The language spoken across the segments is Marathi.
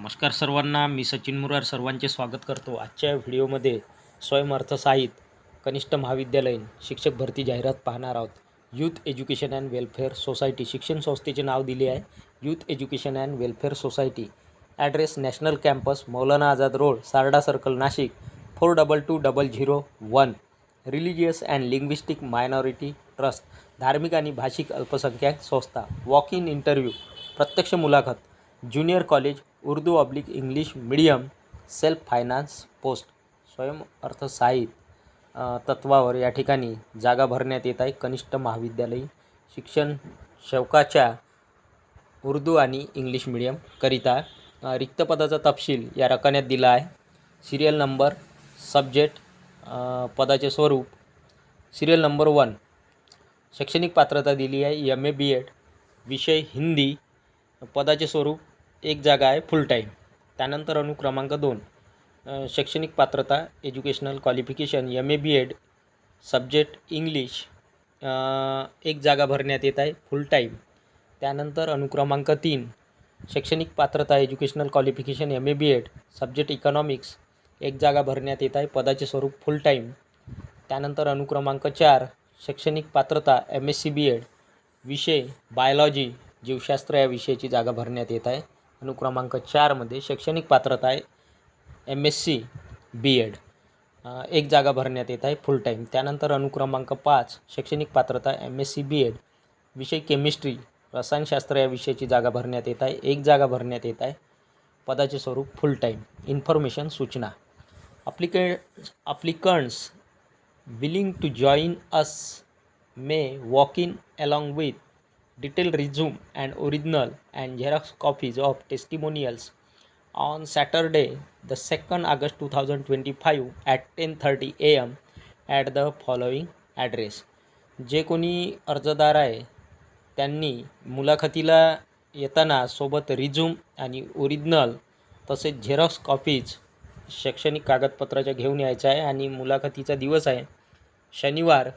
नमस्कार सर्वांना मी सचिन मुरार सर्वांचे स्वागत करतो आजच्या व्हिडिओमध्ये स्वयंअर्थ साहित कनिष्ठ महाविद्यालयीन शिक्षक भरती जाहिरात पाहणार आहोत. Youth education and welfare society शिक्षण संस्थेचे नाव दिले आहे. Youth education and welfare society address national campus Maulana Azad road Sarda circle Nashik four double two double zero one religious and linguistic minority trust धार्मिक आणि भाषिक अल्पसंख्याक संस्था. वॉक इन इंटरव्ह्यू प्रत्यक्ष मुलाखत junior college Urdu oblique English medium self finance post स्वयं अर्थ तत्वावर या ठिकाणी जागा भरण्यात येत आहे. कनिष्ठ महाविद्यालयीन शिक्षण शौकाच्या उर्दू आणि इंग्लिश मीडियमकरिता रिक्तपदाचा रिक्त पदाचा तपशील या रकान्यात दिला आहे. सिरियल नंबर सब्जेक्ट पदाचे स्वरूप. सिरियल नंबर वन शैक्षणिक पात्रता दिली आहे. एम ए बी एड विषय हिंदी पदाचे स्वरूप. एक जागा आहे फुल टाईम त्यानंतर अनुक्रमांक दोन शैक्षणिक पात्रता educational qualification M A B Ed subject English एक जागा भरण्यात येत आहे फुल टाईम त्यानंतर अनुक्रमांक तीन शैक्षणिक पात्रता educational qualification M A B Ed subject economics एक जागा भरण्यात येत आहे पदाचे स्वरूप फुल टाईम त्यानंतर अनुक्रमांक चार शैक्षणिक पात्रता M S C B Ed विषय बायोलॉजी जीवशास्त्र या विषयाची जागा भरण्यात येत आहे. अनुक्रमांक चारमध्ये शैक्षणिक पात्रता आहे. M S C B Ed एक जागा भरण्यात येत आहे फुल टाईम त्यानंतर अनुक्रमांक पाच शैक्षणिक पात्रता M S C B Ed विषय केमिस्ट्री रसायनशास्त्र या विषयाची जागा भरण्यात येत आहे. एक जागा भरण्यात येत आहे. पदाचे स्वरूप फुल टाईम इन्फॉर्मेशन सूचना. अप्लिके applicants willing to join us may walk in along with detail resume and original and xerox copies of testimonials on Saturday the second testimonials two thousand twenty five at ten thirty a a.m. At the following address जे कोणी अर्जदार आहे त्यांनी मुलाखतीला येताना सोबत रिझ्यूम आणि ओरिजिनल तसेच झेरॉक्स कॉपीज शैक्षणिक कागदपत्राच्या घेऊन यायचं आहे आणि मुलाखतीचा दिवस आहे शनिवार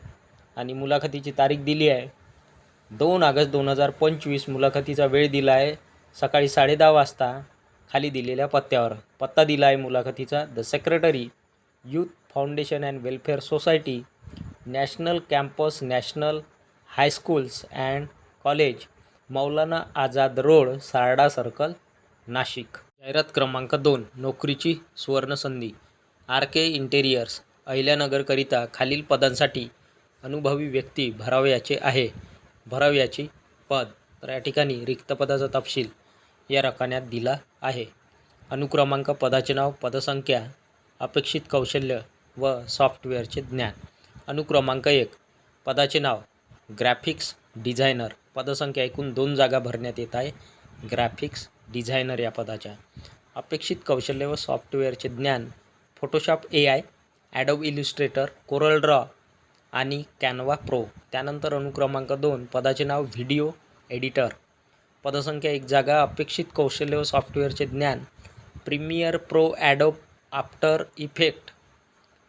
आणि मुलाखतीची तारीख दिली आहे दोन ऑगस्ट दोन हजार पंचवीस मुलाखतीचा वेळ दिला आहे सकाळी साडेदहा वाजता खाली दिलेल्या पत्त्यावर. पत्ता दिला आहे मुलाखतीचा the secretary youth foundation and welfare society national campus national high schools and college Maulana Azad road Sarda circle Nashik. जाहिरात क्रमांक दोन नोकरीची सुवर्णसंधी. आर के इंटेरियर्स अहिल्यानगरकरिता खालील पदांसाठी अनुभवी व्यक्ती भरावयाचे आहे. भरावयाची पद तर या ठिकाणी रिक्त पदाचा तपशील या रकान्यात दिला आहे. अनुक्रमांक पदाचे नाव पदसंख्या अपेक्षित कौशल्य व सॉफ्टवेअरचे ज्ञान. अनुक्रमांक एक पदाचे नाव ग्रॅफिक्स डिझायनर. पदसंख्या एकूण दोन जागा भरण्यात येत आहे. ग्रॅफिक्स डिझायनर या पदाच्या. अपेक्षित कौशल्य व सॉफ्टवेअरचे ज्ञान Photoshop A I Adobe Illustrator Corel Draw आणि कॅनवा प्रो त्यानंतर अनुक्रमांक दोन पदाचे नाव व्हिडिओ एडिटर पदसंख्या एक जागा अपेक्षित कौशल्य व सॉफ्टवेअरचे ज्ञान. Premiere Pro Adobe After Effect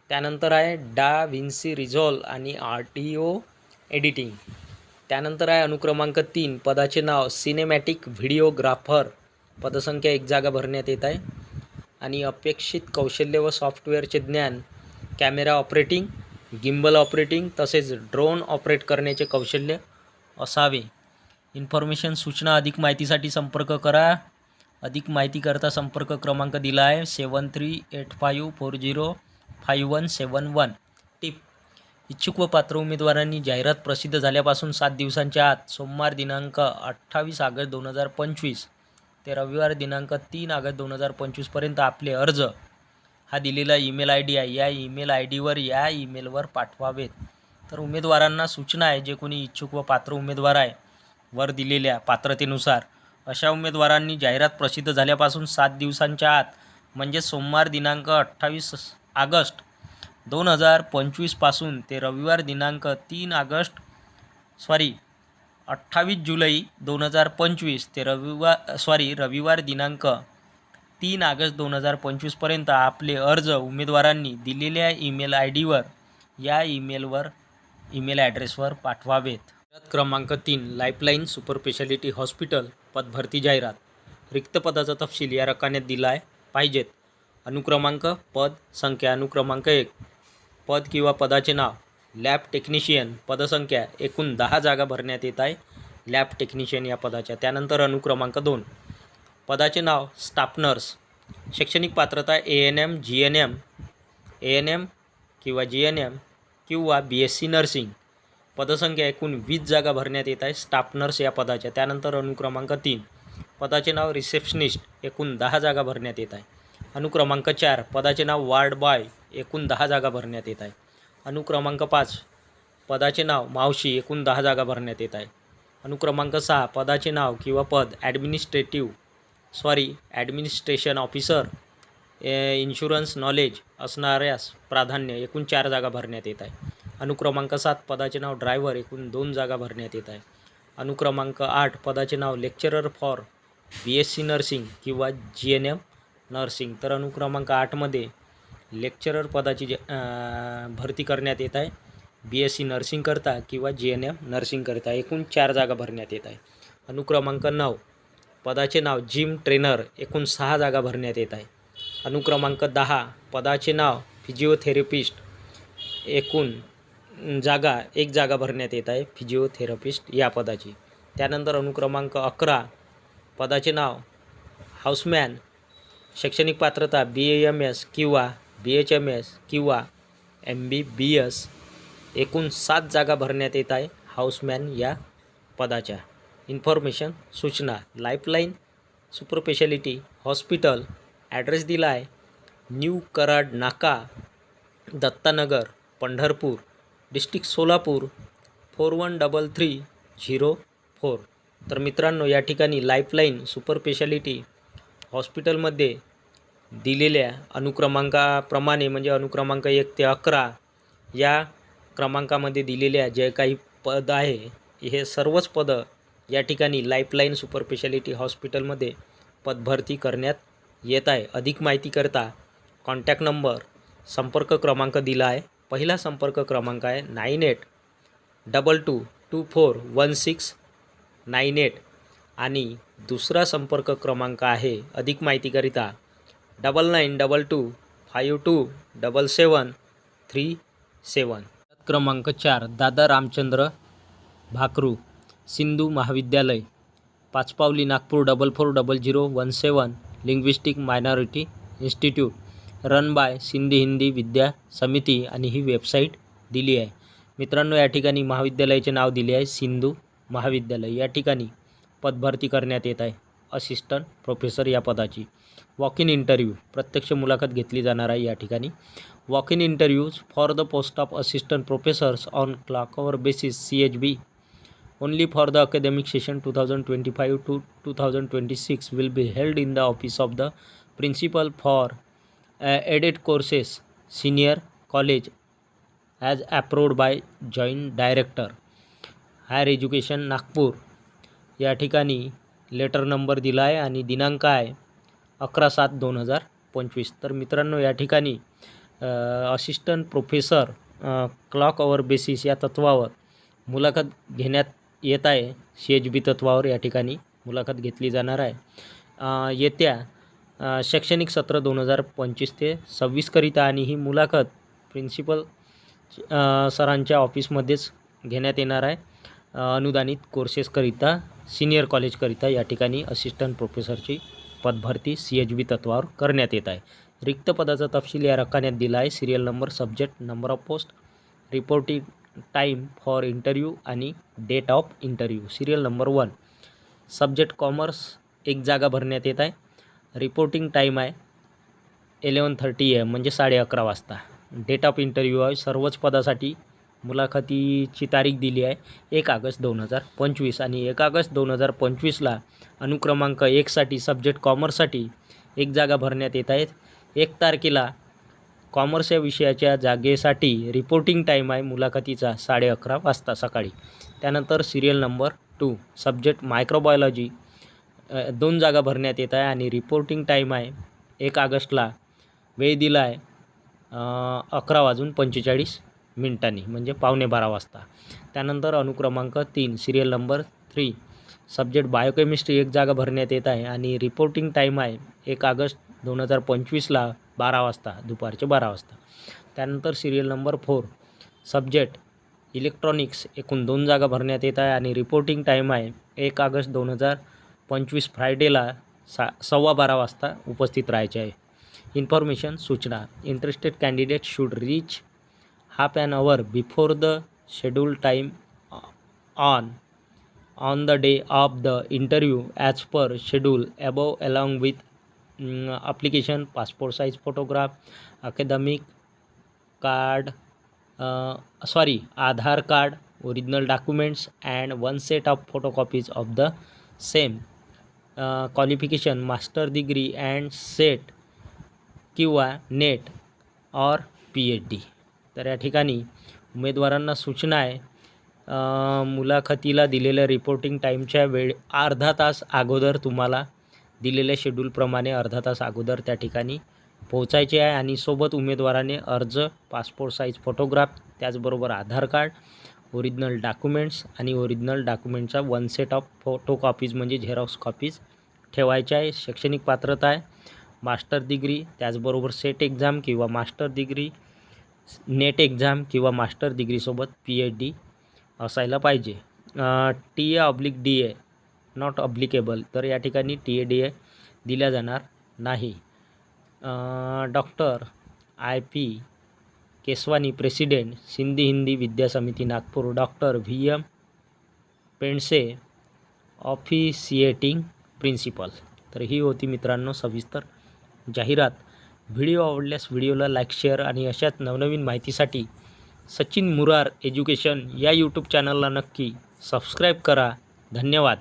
त्यानंतर आहे डा विन्सी रिझॉल्व आणि ऑडिओ एडिटिंग त्यानंतर आहे अनुक्रमांक तीन पदाचे नाव सिनेमॅटिक व्हिडिओग्राफर पदसंख्या एक जागा भरण्यात येत आहे. आणि अपेक्षित कौशल्य व सॉफ्टवेअरचे ज्ञान. कॅमेरा ऑपरेटिंग गिम्बल ऑपरेटिंग तसेच ड्रोन ऑपरेट करण्याचे कौशल्य असावे. इन्फॉर्मेशन सूचना अधिक माहितीसाठी संपर्क करा. अधिक माहितीकरता संपर्क क्रमांक दिला आहे seven three eight five four zero five one seven one. Tip. इच्छुक व पात्र उमेदवारांनी जाहिरात प्रसिद्ध झाल्यापासून सात दिवसांच्या आत सोमवार दिनांक अठ्ठावीस ऑगस्ट दोन हजार पंचवीस ते रविवार दिनांक तीन ऑगस्ट दोन हजार पंचवीसपर्यंत आपले अर्ज हा दिलेला ईमेल आय डी आहे. या ईमेल आय डीवर या ईमेलवर पाठवावेत. तर उमेदवारांना सूचना आहे जे कोणी इच्छुक व पात्र उमेदवार आहे वर दिलेल्या पात्रतेनुसार. अशा उमेदवारांनी जाहिरात प्रसिद्ध झाल्यापासून सात दिवसांच्या आत म्हणजे सोमवार दिनांक अठ्ठावीस ऑगस्ट दोन हजार पंचवीसपासून ते रविवार दिनांक तीन ऑगस्ट सॉरी अठ्ठावीस जुलै दोन हजार पंचवीस ते रविवार सॉरी रविवार दिनांक तीन ऑगस्ट दोन हजार पंचवीसपर्यंत आपले अर्ज उमेदवारांनी दिलेल्या ईमेल आय डीवर या ईमेलवर ईमेल ॲड्रेसवर पाठवावेत. क्रमांक तीन लाईफलाईन सुपर स्पेशालिटी हॉस्पिटल पदभरती जाहिरात. रिक्त पदाचा तपशील या रकान्यात दिला आहे पाहिजेत. अनुक्रमांक पद संख्या अनुक्रमांक एक. पद किंवा पदाचे नाव. लॅब टेक्निशियन पदसंख्या एकूण दहा जागा भरण्यात येत आहे. लॅब टेक्निशियन या पदाच्या. त्यानंतर अनुक्रमांक दोन. पदाचे नाव स्टाफ नर्स शैक्षणिक पात्रता A N M G N M A N M किंवा जी एन एम किंवा बी एस सी नर्सिंग पदसंख्या एकूण वीस जागा भरण्यात येत आहे स्टाफ नर्स या पदाच्या. त्यानंतर अनुक्रमांक तीन. पदाचे नाव रिसेप्शनिस्ट एकूण दहा जागा भरण्यात येत आहे. अनुक्रमांक चार. पदाचे नाव वार्ड बॉय एकूण दहा जागा भरण्यात येत आहे. अनुक्रमांक पाच. पदाचे नाव मावशी एकूण दहा जागा भरण्यात येत आहे. अनुक्रमांक सहा. पदाचे नाव किंवा पद administrative sorry administration officer insurance knowledge असणाऱ्यास प्राधान्य एकूण चार जागा भरण्यात येत आहे. अनुक्रमांक सात पदाचे नाव ड्रायव्हर एकूण दोन जागा भरण्यात येत आहे. अनुक्रमांक आठ पदाचे नाव lecturer for B S C nursing किंवा जी एन एम नर्सिंग. तर अनुक्रमांक आठमध्ये लेक्चरर पदाची भरती करण्यात येत आहे. बी एस सी नर्सिंगकरता किंवा जी एन एम नर्सिंगकरता एकूण चार जागा भरण्यात येत आहे. अनुक्रमांक नऊ पदाचे नाव जिम ट्रेनर एकूण सहा जागा भरण्यात येत आहे. अनुक्रमांक दहा पदाचे नाव फिजिओथेरपिस्ट एकूण जागा एक जागा भरण्यात येत आहे फिजिओथेरपिस्ट या पदाची. त्यानंतर अनुक्रमांक अकरा पदाचे नाव हाऊसमॅन शैक्षणिक पात्रता बी ए एम एस किंवा बी एच एम एस किंवा एम बी बी एस एकूण सात जागा भरण्यात येत आहे हाऊसमॅन या पदाच्या. इन्फॉर्मेशन सूचना Lifeline super speciality hospital address दिला आहे new Karad Naka Dattanagar Pandharpur district Solapur four one double three zero four. तर मित्रांनो या ठिकाणी लाईफलाईन सुपर स्पेशालिटी हॉस्पिटलमध्ये दिलेल्या अनुक्रमांकाप्रमाणे म्हणजे अनुक्रमांक एक ते अकरा या क्रमांकामध्ये दिलेल्या जे काही पद आहे हे सर्वच पदं या ठिकाणी लाईफलाईन सुपर स्पेशालिटी हॉस्पिटलमध्ये पदभरती करण्यात येत आहे. अधिक माहितीकरता कॉन्टॅक्ट नंबर संपर्क क्रमांक दिला आहे. पहिला संपर्क क्रमांक आहे nine eight double two two four one six nine eight आणि दुसरा संपर्क क्रमांक आहे अधिक माहितीकरिता double nine double two five two double seven three seven. क्रमांक चार Dada Ramchandra Bhakru. Sindhu Mahavidyalaya. Pachpaoli Nagpur double four double zero one seven linguistic minority institute run by Sindhi Hindi Vidya Samiti आणि ही वेबसाईट दिली आहे. मित्रांनो या ठिकाणी महाविद्यालयाचे नाव दिले आहे सिंधू महाविद्यालय. या ठिकाणी पदभरती करण्यात येत आहे असिस्टंट प्रोफेसर या पदाची. वॉक इन इंटरव्ह्यू प्रत्यक्ष मुलाखत घेतली जाणार आहे या ठिकाणी. Walk in interviews for the post of assistant professors on clock hour basis C H B only for the academic session 2025 to 2026 will be held in the office of the principal for uh, added courses senior college as approved by joint director higher education Nagpur या ठिकाणी लेटर नंबर दिला आहे आणि दिनांक आहे अकरा सात दोन हजार पंचवीस तर मित्रांनो या ठिकाणी assistant professor clock hour basis या तत्वावर मुलाखत घेण्यात येत आहे. सी एच बी तत्वावर या ठिकाणी मुलाखत घेतली जाणार आहे. येत्या शैक्षणिक सत्र दोन हजार पंचवीस ते सव्वीसकरिता आणि ही मुलाखत प्रिन्सिपल सरांच्या ऑफिसमध्येच घेण्यात येणार आहे. अनुदानित कोर्सेसकरिता सिनियर कॉलेजकरिता या ठिकाणी असिस्टंट प्रोफेसरची पदभरती सी एच बी तत्वावर करण्यात येत आहे. रिक्त पदाचा तपशील या रकान्यात दिला आहे. Serial number subject number of post reporting time for interview आणि date of interview serial number one subject commerce एक जागा भरण्यात येत आहे. रिपोर्टिंग टाईम आहे. इलेवन थर्टी एम म्हणजे साडे अकरा वाजता. डेट ऑफ इंटरव्ह्यू आहे. सर्वच पदासाठी मुलाखतीची तारीख दिली आहे. एक ऑगस्ट दोन हजार पंचवीस. आणि एक ऑगस्ट दोन हजार पंचवीसला अनुक्रमांक एकसाठी सब्जेक्ट कॉमर्ससाठी एक जागा भरण्यात येत आहेत. एक तारखेला कॉमर्स या विषयाच्या जागेसाठी रिपोर्टिंग टाईम आहे मुलाखतीचा साडे अकरा वाजता सकाळी. त्यानंतर serial number two subject microbiology दोन जागा भरण्यात येत आहे आणि रिपोर्टिंग टाईम आहे एक ऑगस्टला. वेळ दिला आहे अकरा वाजून पंचेचाळीस मिनिटांनी म्हणजे पावणे बारा वाजता. त्यानंतर अनुक्रमांक तीन serial number three subject biochemistry एक जागा भरण्यात येत आहे आणि रिपोर्टिंग टाईम आहे एक ऑगस्ट दोन हजार पंचवीसला बारा वाजता दुपारचे बारा वाजता. त्यानंतर serial number four subject electronics एकूण दोन जागा भरण्यात येत आहे आणि रिपोर्टिंग टाईम आहे एक ऑगस्ट दोन हजार पंचवीस फ्रायडेला सा सव्वा बारा वाजता उपस्थित राहायचे आहे. इन्फॉर्मेशन सूचना. Interested candidate should reach half an hour before the schedule time on on the day of the interview as per schedule above along with application passport size photograph academic card sorry Aadhaar card original documents and one set of photocopies of the same qualification master degree and SET किंवा NET or P H D तर या ठिकाणी उमेदवारांना सूचना आहे. मुलाखतीला दिलेल्या रिपोर्टिंग टाईमच्या वेळ अर्धा तास अगोदर तुम्हाला दिलेल्या शेड्यूलप्रमाणे अर्धा तास अगोदर त्या ठिकाणी पोहोचायचे आहे आणि सोबत उमेदवाराने अर्ज पासपोर्ट साईज फोटोग्राफ त्याचबरोबर आधार कार्ड ओरिजिनल डॉक्युमेंट्स आणि original डॉक्युमेंटचा one set of photo copies म्हणजे झेरॉक्स कॉपीज ठेवायच्या आहे. शैक्षणिक पात्रता आहे. मास्टर डिग्री त्याचबरोबर सेट एक्झाम किंवा मास्टर डिग्री नेट एक्झाम किंवा मास्टर डिग्रीसोबत पी एच डी असायला पाहिजे. T A oblique D A not applicable तर या ठिकाणी टी ए डी ए दिल्या जाणार नाही. Doctor I P Keswani president Sindhi Hindi Vidya Samiti Nagpur. Doctor V M Pendse officiating principal. तर ही होती मित्रांनो सविस्तर जाहिरात. व्हिडिओ आवडल्यास व्हिडिओला लाईक शेअर आणि अशाच नवनवीन माहितीसाठी सचिन मुरार एज्युकेशन या यूट्यूब चॅनलला नक्की सबस्क्राईब करा. धन्यवाद.